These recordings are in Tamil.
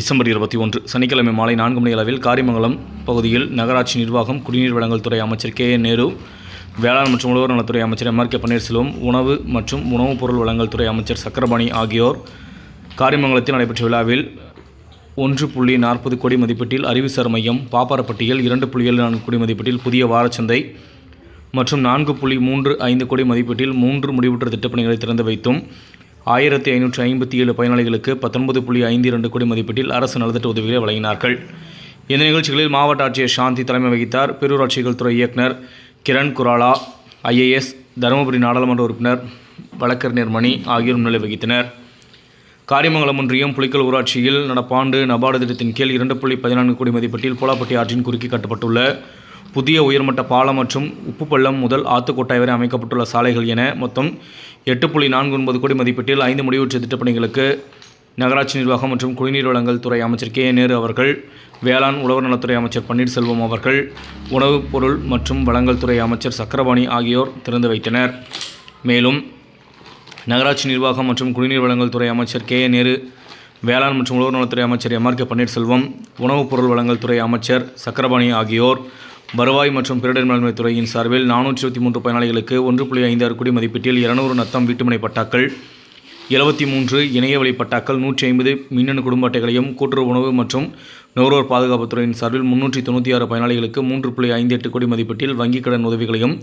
டிசம்பர் இருபத்தி ஒன்று சனிக்கிழமை மாலை நான்கு மணி அளவில் காரிமங்கலம் பகுதியில் நகராட்சி நிர்வாகம் குடிநீர் வழங்கல் துறை அமைச்சர் கே. என். நேரு வேளாண் மற்றும் உழவர் நலத்துறை அமைச்சர் எம். ஆர். கே. பன்னீர்செல்வம் உணவு மற்றும் உணவுப் பொருள் வழங்கல் துறை அமைச்சர் சக்கரபாணி ஆகியோர் காரிமங்கலத்தில் நடைபெற்ற விழாவில் ஒன்று புள்ளி நாற்பது கோடி மதிப்பீட்டில் அறிவுசார் மையம் பாப்பாரப்பட்டியில் இரண்டு புள்ளி ஏழு நான்கு கோடி மதிப்பீட்டில் புதிய வாரச்சந்தை மற்றும் நான்கு புள்ளி மூன்று ஐந்து கோடி மதிப்பீட்டில் மூன்று முடிவுற்ற திட்டப்பணிகளை திறந்து வைத்தும் ஆயிரத்தி ஐநூற்றி ஐம்பத்தி ஏழு பயனாளிகளுக்கு பத்தொன்பது புள்ளி ஐந்து இரண்டு கோடி மதிப்பீட்டில் அரசு நலத்திட்ட உதவிகளை வழங்கினார்கள். இந்த நிகழ்ச்சிகளில் மாவட்ட ஆட்சியர் சாந்தி தலைமை வகித்தார். பேரூராட்சிகள் துறை இயக்குனர் கிரண் குராலா ஐஏஎஸ் தருமபுரி நாடாளுமன்ற உறுப்பினர் வழக்கறிஞர் மணி ஆகியோர் முன்னிலை வகித்தனர். காரியமங்கலம் ஒன்றியம் புலிக்கல் ஊராட்சியில் நடப்பாண்டு நபார்டு திட்டத்தின் கீழ் இரண்டு புள்ளி பதினான்கு கோடி மதிப்பீட்டில் போலாப்பட்டி ஆற்றின் குறுக்கே கட்டப்பட்டுள்ள புதிய உயர்மட்ட பாலம் மற்றும் உப்பு பள்ளம் முதல் ஆத்துக்கோட்டாய் வரை அமைக்கப்பட்டுள்ள சாலைகள் என மொத்தம் எட்டு புள்ளி நான்கு ஒன்பது கோடி மதிப்பீட்டில் ஐந்து முடிவுற்ற திட்டப்பணிகளுக்கு நகராட்சி நிர்வாகம் மற்றும் குடிநீர் வழங்கல் துறை அமைச்சர் கே. நேரு அவர்கள் வேளாண் உழவர் நலத்துறை அமைச்சர் பன்னீர்செல்வம் அவர்கள் உணவுப் பொருள் மற்றும் வழங்கல் துறை அமைச்சர் சக்கரபாணி ஆகியோர் திறந்து வைத்தனர். மேலும் நகராட்சி நிர்வாகம் மற்றும் குடிநீர் வழங்கல் துறை அமைச்சர் கே. நேரு வேளாண் மற்றும் உழவர் நலத்துறை அமைச்சர் எம். ஆர். கே. பன்னீர்செல்வம் உணவுப் பொருள் வழங்கல் துறை அமைச்சர் சக்கரபாணி ஆகியோர் வருவாய் மற்றும் பேரிடர் மேலாண்மை துறையின் சார்பில் நானூற்றி இருபத்தி மூன்று பயனாளிகளுக்கு ஒன்று புள்ளி ஐந்து ஆறு கோடி மதிப்பீட்டில் இருநூறு நத்தம் வீட்டுமனை பட்டாக்கள் எழுபத்தி மூன்று இணைய வழி பட்டாக்கள் நூற்றி ஐம்பது மின்னணு குடும்ப அட்டைகளையும் கூட்டுறவு உணவு மற்றும் நுகர்வோர் பாதுகாப்புத் துறையின் சார்பில் முன்னூற்றி தொண்ணூற்றி ஆறு பயனாளிகளுக்கு மூன்று புள்ளி ஐந்து எட்டு கோடி மதிப்பீட்டில் வங்கிக் கடன் உதவிகளையும்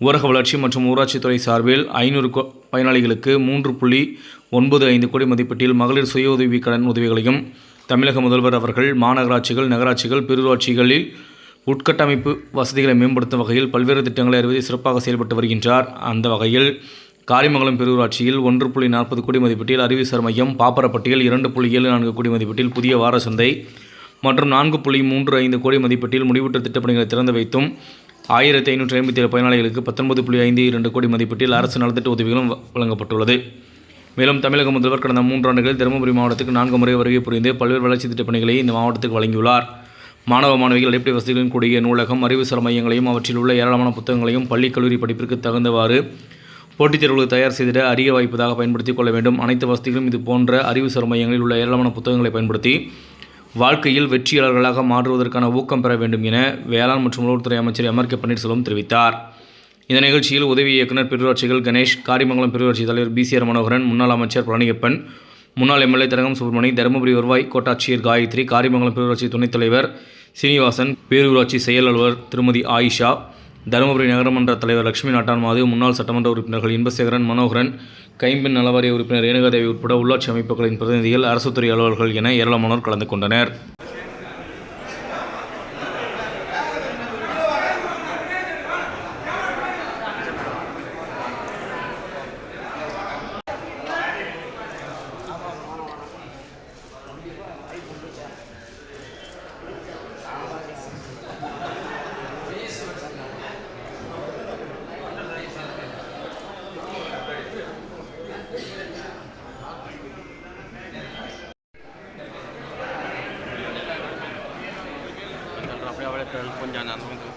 ஊரக வளர்ச்சி மற்றும் ஊராட்சித்துறை சார்பில் ஐநூறு கோ பயனாளிகளுக்கு மூன்று புள்ளி ஒன்பது ஐந்து கோடி மதிப்பீட்டில் மகளிர் சுய உதவி கடன் உதவிகளையும் தமிழக முதல்வர் அவர்கள் மாநகராட்சிகள் நகராட்சிகள் பேரூராட்சிகளில் உட்கட்டமைப்பு வசதிகளை மேம்படுத்தும் வகையில் பல்வேறு திட்டங்களை அறிவதை சிறப்பாக செயல்பட்டு வருகின்றார். அந்த வகையில் காரிமங்கலம் பேரூராட்சியில் ஒன்று புள்ளி நாற்பது கோடி மதிப்பீட்டில் அறிவுசார் மையம் பாப்பரப்பட்டியில் இரண்டு புள்ளி ஏழு நான்கு கோடி மதிப்பீட்டில் புதிய வார சந்தை மற்றும் நான்கு புள்ளி மூன்று ஐந்து கோடி மதிப்பீட்டில் முடிவுற்ற திட்டப்பணிகளை திறந்து வைத்தும் ஆயிரத்தி ஐநூற்றி ஐம்பத்தி ஏழு பயனாளிகளுக்கு பத்தொன்பது புள்ளி ஐந்து இரண்டு கோடி மதிப்பீட்டில் அரசு நலத்திட்ட உதவிகளும் வழங்கப்பட்டுள்ளது. மேலும் தமிழக முதல்வர் கடந்த மூன்றாண்டுகளில் தருமபுரி மாவட்டத்துக்கு நான்கு முறை வருகை புரிந்து பல்வேறு வளர்ச்சி திட்டப்பணிகளை இந்த மாவட்டத்துக்கு வழங்கியுள்ளார். மாணவ மாணவிகள் அடிப்படை வசதிகளுடன் கூடிய நூலகம் அறிவுசார் மையங்களையும் அவற்றில் உள்ள ஏராளமான புத்தகங்களையும் பள்ளி கல்லூரி படிப்பிற்கு தகுந்தவாறு போட்டித் தேர்வுகளுக்கு தயார் செய்திட அரிய வாய்ப்பதாக பயன்படுத்திக் கொள்ள வேண்டும். அனைத்து வசதிகளும் இது போன்ற அறிவுசார் மையங்களில் உள்ள ஏராளமான புத்தகங்களை பயன்படுத்தி வாழ்க்கையில் வெற்றியாளர்களாக மாற்றுவதற்கான ஊக்கம் பெற வேண்டும் என வேளாண் மற்றும் உணவுத்துறை அமைச்சர் எம். ஆர். கே. பன்னீர்செல்வம் தெரிவித்தார். இந்த நிகழ்ச்சியில் உதவி இயக்குநர் பேரூராட்சிகள் கணேஷ் காரிமங்கலம் பேரூராட்சி தலைவர் பிசிஆர் மனோகரன் முன்னாள் அமைச்சர் பழனியப்பன் முன்னாள் எம்எல்ஏ தரங்கம் சுப்பிரமணி தருமபுரி வருவாய் கோட்டாட்சியர் காயத்ரி காரிமங்கலம் பேரூராட்சி துணைத் தலைவர் சீனிவாசன் பேரூராட்சி செயல் அலுவலர் திருமதி ஆயிஷா தருமபுரி நகரமன்ற தலைவர் லட்சுமி நாட்டான்மாது முன்னாள் சட்டமன்ற உறுப்பினர்கள் இன்பசேகரன் மனோகரன் கைம்பின் நலவாரிய உறுப்பினர் ரேணுகாதேவி உட்பட உள்ளாட்சி அமைப்புகளின் பிரதிநிதிகள் அரசுத்துறை அலுவலர்கள் என ஏராளமானோர் கலந்து கொண்டனர். அப்படியே அப்படியே கொஞ்சம்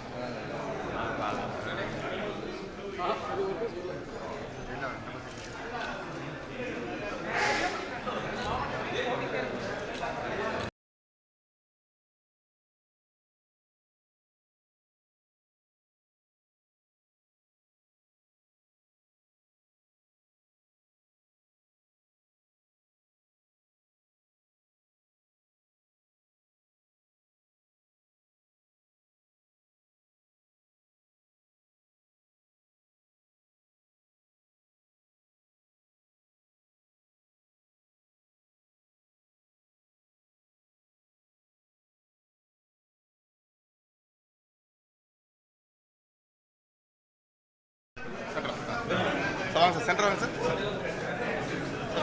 சார் வாங்க சார் சென்டர் வாங்க sir. Sir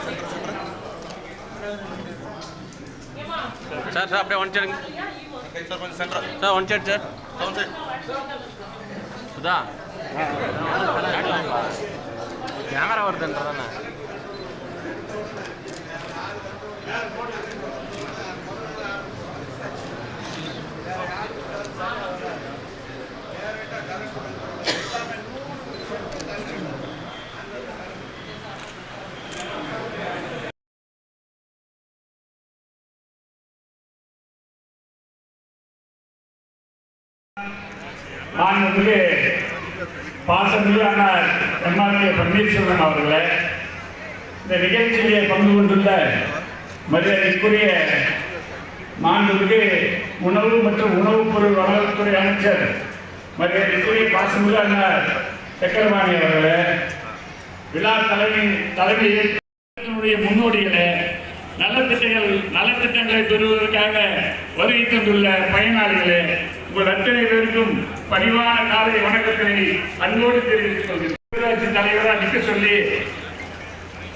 centre centre sir sir அப்படியே ஒன் சைடுங்க சார் கொஞ்சம் centre sir one side sir. Down side Sudha. Camera வருதுன்றதானே. மாநிலத்துக்கு பாசமிகு அண்ணார் எம்ஆர்கே பன்னீர்செல்வம் அவர்களே இந்த நிகழ்ச்சியிலே பங்கு கொண்டுள்ள மரியாதைக்குரிய மாண்புமிகு உணவு மற்றும் உணவுப் பொருள் வழங்கத்துறை அமைச்சர் மரியாதைக்குரிய பாசமிகு அண்ணார் சக்கரபாணி அவர்களே விழா தலைமை தலைமை முன்னோடிகளே நலத்திட்டங்கள் நலத்திட்டங்களை பெறுவதற்காக வருகை தந்துள்ள பயனாளிகளே உங்கள் அத்தனை பேருக்கும் பணிவான காலை வணக்கத்தினை அன்போடு தெரிவித்துக் கொள்கிறேன். தலைவராக நிற்க சொல்லி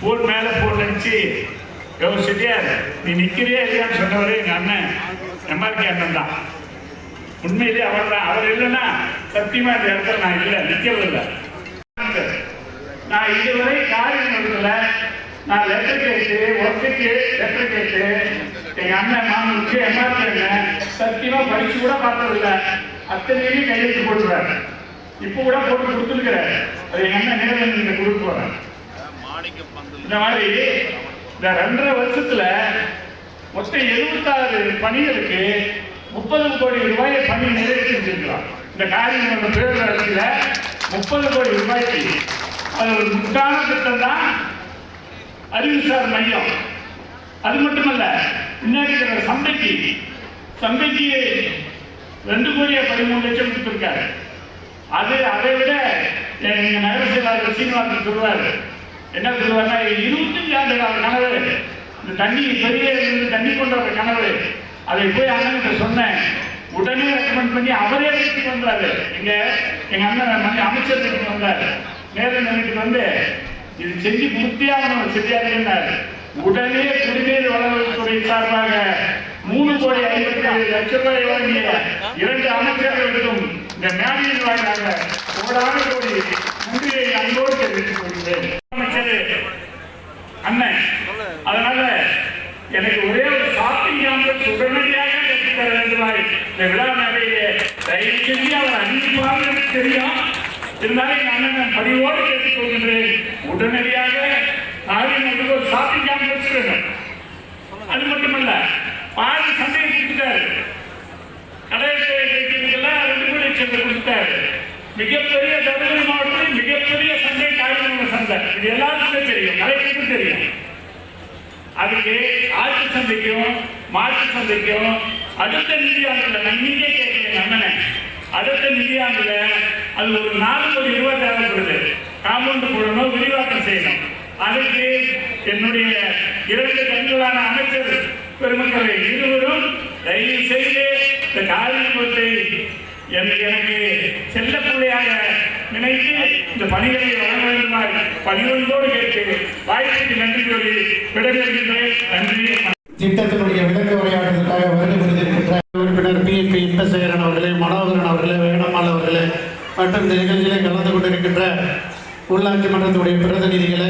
போன் மேல போன் அடிச்சு யோ செட்டியார் நீ நிக்கிறியா இல்லையான்னு சொன்னவரே எங்க அண்ணன் எம்ஆர்கே அண்ணன் தான். உண்மையிலே அவர் தான். அவர் இல்லைன்னா சத்தியமா இந்த இடத்துல நான் இல்லை நிக்கிறது இல்லை நான் இதுவரை காரியம் நடத்தல நான் லெட்டர் கேட்டு ஒர்க்குக்கு லெட்டர் கேட்டு எங்க அண்ணன் மாமனுக்கு எம்ஆர்பி அண்ணன் சத்தியமா படிச்சு கூட பார்த்ததில்ல. அத்தனையும் கையெழுத்து போட்டுருவார் இப்போ கூட போட்டு கொடுத்துருக்கிறார் அது எங்க அண்ணன் நேரில் நீங்க கொடுக்க போறேன். இந்த மாதிரி இந்த ரெண்டரை வருஷத்துல மொத்தம் எழுபத்தாறு பணிகளுக்கு முப்பது கோடி ரூபாயை பணி நிறைவேற்றி செஞ்சிருக்கிறோம் இந்த காரியம் பேரரசில் முப்பது கோடி ரூபாய்க்கு. அது ஒரு முட்டான திட்டம் தான். அறிவுசார் மையம். அது மட்டுமல்ல முன்னாடி இருக்கிற சந்தைக்கு சந்தைக்கு ரெண்டு கோடியே பதிமூணு லட்சம் கொடுத்துருக்காரு. அது அதை விட எங்க நகர செயலாளர் சீனிவாசன் சொல்லுவார். என்ன சொல்லுவார்னா இருபத்தஞ்சு ஆண்டு கால கனவு. இந்த தண்ணி பெரிய இருந்து தண்ணி கொண்டு வர கனவு. அதை போய் அண்ணன்கிட்ட சொன்னேன். உடனே ரெக்கமெண்ட் பண்ணி அவரே வீட்டுக்கு வந்தாரு. எங்க எங்க அண்ணன் மணி அமைச்சர் வீட்டுக்கு வந்தார். நேரில் வீட்டுக்கு வந்து இது செஞ்சு பூர்த்தியாகணும் சரியாதுன்னாரு உடனே குடிநீர் வளர்த்துறை சார்பாக மூணு கோடி ஐம்பத்தி ஏழு லட்சம் ரூபாய் வழங்கிய இரண்டு அமைச்சர்களுக்கும் இந்த மேடையின் வாயிலாக கோடான கோடி நன்றியை அன்போடு தெரிவித்துக் கொள்கிறேன். அமைச்சர் அண்ணன் அதனால எனக்கு ஒரே ஒரு ஷாப்பிங் காம்ப்ளெக்ஸ் உடனடியாக கட்டித்தர வேண்டுமாய் இந்த விழா மேடையிலே தயவு செஞ்சு அவர் அறிவிப்பாக எனக்கு தெரியும். இருந்தாலும் எங்க அண்ணன் நான் பணிவோடு கேட்டுக் கொள்கின்றேன். உடனடியாக காரியம் ஒரு ஷாப்பிங் காம்ப்ளெக்ஸ் வேணும் அது மட்டுமல்ல பாதி சந்தையை கொடுத்துட்டாரு கடையை ரெண்டு கோடி லட்சத்தை கொடுத்துட்டாரு. மிகப்பெரிய தருமபுரி மாவட்டத்தில் மிகப்பெரிய சந்தை காய்கறி சந்தை. இது எல்லாருக்குமே தெரியும் கலைஞருக்கும் தெரியும். அதுக்கு ஆட்சி சந்தைக்கும் மாற்று சந்தைக்கும் அடுத்த நிதியாண்டுல நான் இங்கே கேட்கிறேன் அண்ணனை. அடுத்த நிதியாண்டுல அது ஒரு நாலு கோடி ரூபாய் தேவைப்படுது காம்பவுண்ட் போடணும் விரிவாக்கம் செய்யணும். அதுக்கு என்னுடைய இரண்டு கண்களான அமைச்சர் தயவு செய்து இந்த காரியத்தை எனக்கு எனக்கு செல்ல பிள்ளையாக நினைத்து இந்த பணிகளை வழங்க வேண்டுமாய் பணிவன்போடு கேட்டு வாய்ப்புக்கு நன்றி கூறி விடைபெறுகின்றேன். நன்றி. திட்டத்தினுடைய விளக்க உரையாடலுக்காக வருகை புரிந்திருக்கின்ற உறுப்பினர் பி. பி இன்பசேகரன் அவர்களே மனோகரன் அவர்களே வேணம்மாள் அவர்களே மற்றும் இந்த நிகழ்ச்சியிலே கலந்து கொண்டிருக்கின்ற உள்ளாட்சி மன்றத்துடைய பிரதிநிதிகளை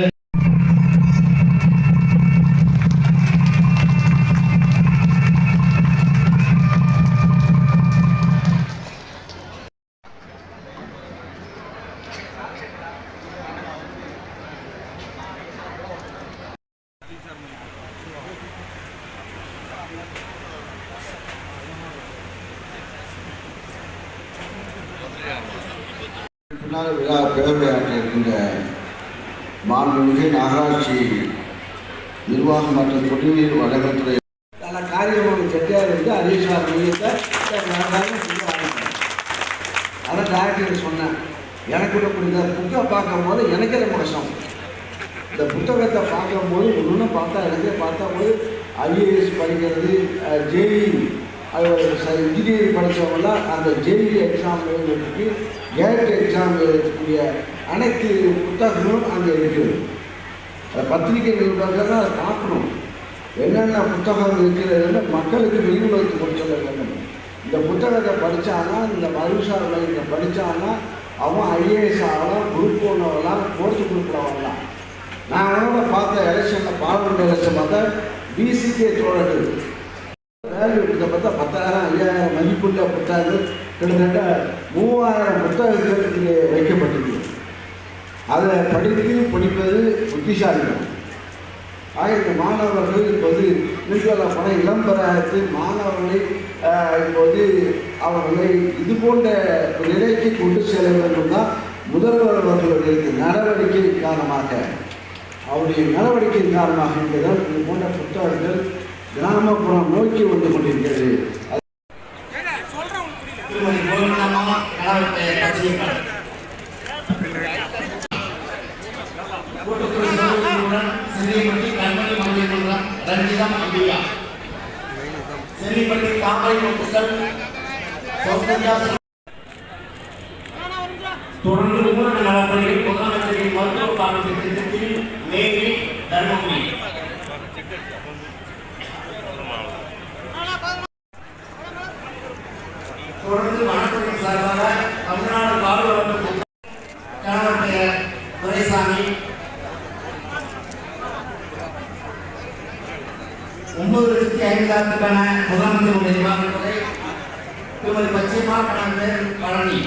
பின்னால் விழா பேரவையாற்ற இருக்கின்ற மாண்புமிகு நகராட்சி நிர்வாகம் மற்றும் குடிநீர் வழங்கத்துறை நல்ல காரியமான செட்டியார் வந்து ஹரீஸ்வர மையத்தை வியாபாரம் செய்ய அதை சொன்னேன். எனக்கு கூட புரியுது புக்கை பார்க்கும்போது எனக்கே ரொம்ப கஷ்டம் இந்த புத்தகத்தை பார்க்கும்போது ஒன்று பார்த்தா எனக்கே பார்த்தா போது ஐஏஎஸ் படிக்கிறது ஜேஇ அது இன்ஜினியரிங் படித்தவங்களாம் அந்த ஜேஇ எக்ஸாம் எழுதுறதுக்கு கேட் எக்ஸாம் எழுதக்கூடிய அனைத்து புத்தகங்களும் அங்கே இருக்கிறது அது பத்திரிகை நிருபர்கள் அதை பார்க்கணும். என்னென்ன புத்தகம் இருக்கிறதுன்னு மக்களுக்கு விழிப்புணர்வு கொண்டு வேண்டும். இந்த புத்தகத்தை படித்தானா இந்த மருசார் மையத்தை படித்தானா அவன் ஐஏஎஸ் ஆகலாம் குரூப் ஒன்று ஆகலாம் கோர்ஸ் குரூப்பில் வரலாம் நான் அவனோட பார்த்த எலெக்ஷனில் பார்லிமெண்ட் எலெக்ஷன் பார்த்தா பிசிகே தோழர்கள். வேல்யூ இதை பார்த்தா பத்தாயிரம் ஐயாயிரம் மதிப்புள்ள புத்தகங்கள் கிட்டத்தட்ட மூவாயிரம் புத்தகங்கள் இங்கே வைக்கப்பட்டிருக்கு. அதை படித்து படிப்பது புத்திசாலிகள். ஆயிரத்து மாணவர்கள் இப்போது நிச்சல பண இளம்பராயத்தில் மாணவர்களை இப்போது அவர்களை இது போன்ற ஒரு நிலைக்கு கொண்டு செல்ல வேண்டும் தான் முதல்வர் அவர்களுடைய நடவடிக்கை காரணமாக அவருடைய நடவடிக்கையின் காரணமாக என்பதால் இது போன்ற புத்தகங்கள் கிராமப்புறம் நோக்கி வந்து கொண்டிருக்கிறது. கூட்டுக்குழு சகோதரியுடன் செல்லிப்பட்டி கண்மணி மகளிர் மன்றம் ரஞ்சிதம் அம்பியா செல்லிப்பட்டி தாமரை முத்துக்கள் தொடர்ந்து ஊரக நலப்பணிகள் முதலமைச்சரின் மருத்துவ காப்பீட்டு திட்டத்தில் நேரில் தர்மபுரி. தொடர்ந்து வனத்துறை சார்பாக தமிழ்நாடு பாதுகாப்பு முதலமைச்சருடைய நிர்வாகத்துறை திருமதி பச்சைமா கணவர் பெயர் பழனி